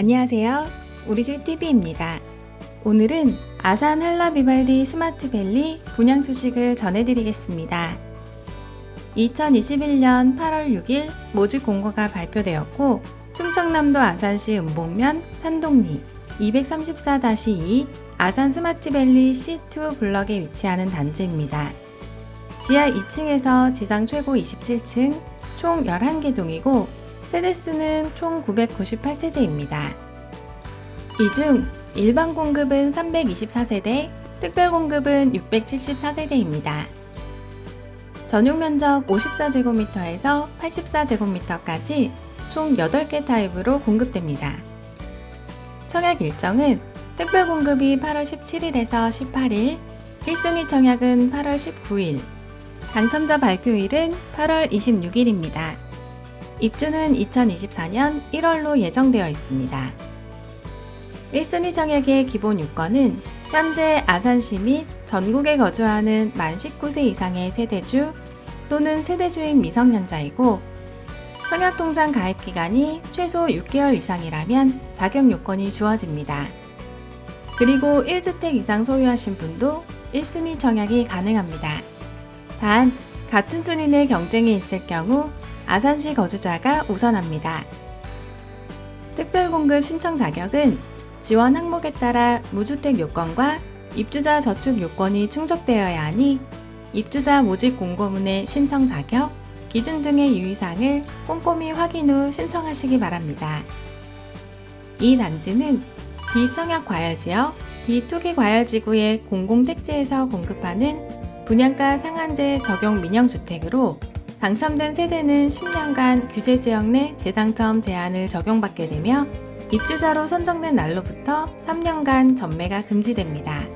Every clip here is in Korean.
안녕하세요. 우리 집 TV입니다. 오늘은 아산 한라 비발디 스마트밸리 분양 소식을 전해드리겠습니다. 2021년 8월 6일 모집 공고가 발표되었고 충청남도 아산시 은봉면 산동리 234-2 아산 스마트밸리 C2 블럭에 위치하는 단지입니다. 지하 2층에서 지상 최고 27층 총 11개 동이고 세대 수는 총 998세대입니다. 이 중 일반 공급은 324세대, 특별 공급은 674세대입니다. 전용 면적 54제곱미터에서 84제곱미터까지 총 8개 타입으로 공급됩니다. 청약 일정은 특별 공급이 8월 17일에서 18일, 1순위 청약은 8월 19일, 당첨자 발표일은 8월 26일입니다. 입주는 2024년 1월로 예정되어 있습니다. 1순위 청약의 기본 요건은 현재 아산시 및 전국에 거주하는 만 19세 이상의 세대주 또는 세대주인 미성년자이고 청약통장 가입 기간이 최소 6개월 이상이라면 자격 요건이 주어집니다. 그리고 1주택 이상 소유하신 분도 1순위 청약이 가능합니다. 단, 같은 순위 내 경쟁이 있을 경우 아산시 거주자가 우선합니다. 특별공급 신청 자격은 지원 항목에 따라 무주택 요건과 입주자 저축 요건이 충족되어야 하니 입주자 모집 공고문의 신청 자격, 기준 등의 유의사항을 꼼꼼히 확인 후 신청하시기 바랍니다. 이 단지는 비청약 과열지역, 비투기 과열지구의 공공택지에서 공급하는 분양가 상한제 적용 민영주택으로 당첨된 세대는 10년간 규제 지역 내 재당첨 제한을 적용받게 되며 입주자로 선정된 날로부터 3년간 전매가 금지됩니다.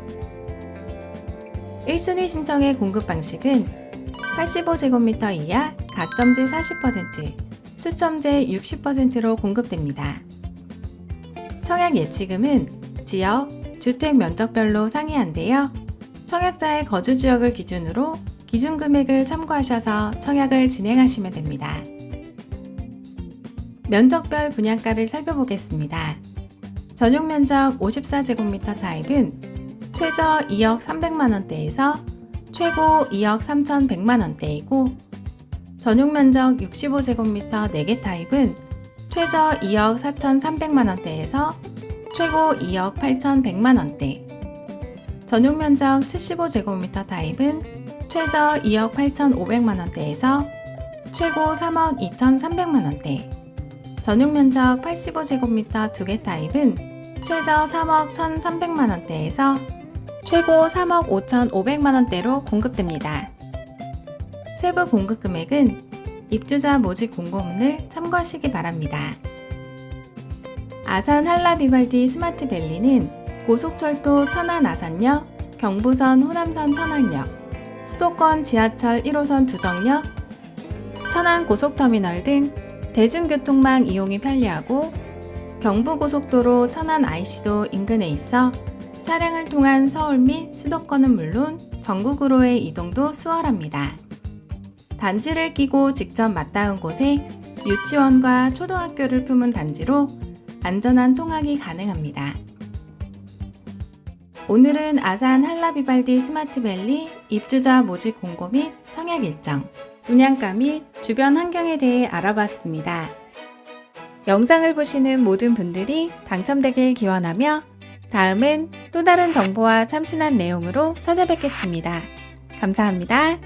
1순위 신청의 공급 방식은 85제곱미터 이하 가점제 40%, 추첨제 60%로 공급됩니다. 청약 예치금은 지역, 주택 면적별로 상이한데요. 청약자의 거주 지역을 기준으로 기준 금액을 참고하셔서 청약을 진행하시면 됩니다. 면적별 분양가를 살펴보겠습니다. 전용 면적 54제곱미터 타입은 최저 2억 300만원대에서 최고 2억 3,100만원대이고 전용 면적 65제곱미터 4개 타입은 최저 2억 4,300만원대에서 최고 2억 8,100만원대 전용 면적 75제곱미터 타입은 최저 2억 8,500만 원대에서 최고 3억 2,300만 원대 전용 면적 85제곱미터 2개 타입은 최저 3억 1,300만 원대에서 최고 3억 5,500만 원대로 공급됩니다. 세부 공급 금액은 입주자 모집 공고문을 참고하시기 바랍니다. 아산 한라비발디 스마트밸리는 고속철도 천안 아산역, 경부선 호남선 천안역, 수도권 지하철 1호선 두정역, 천안 고속터미널 등 대중교통망 이용이 편리하고 경부고속도로 천안 IC도 인근에 있어 차량을 통한 서울 및 수도권은 물론 전국으로의 이동도 수월합니다. 단지를 끼고 직접 맞닿은 곳에 유치원과 초등학교를 품은 단지로 안전한 통학이 가능합니다. 오늘은 아산 한라비발디 스마트밸리 입주자 모집 공고 및 청약 일정, 분양가 및 주변 환경에 대해 알아봤습니다. 영상을 보시는 모든 분들이 당첨되길 기원하며 다음은 또 다른 정보와 참신한 내용으로 찾아뵙겠습니다. 감사합니다.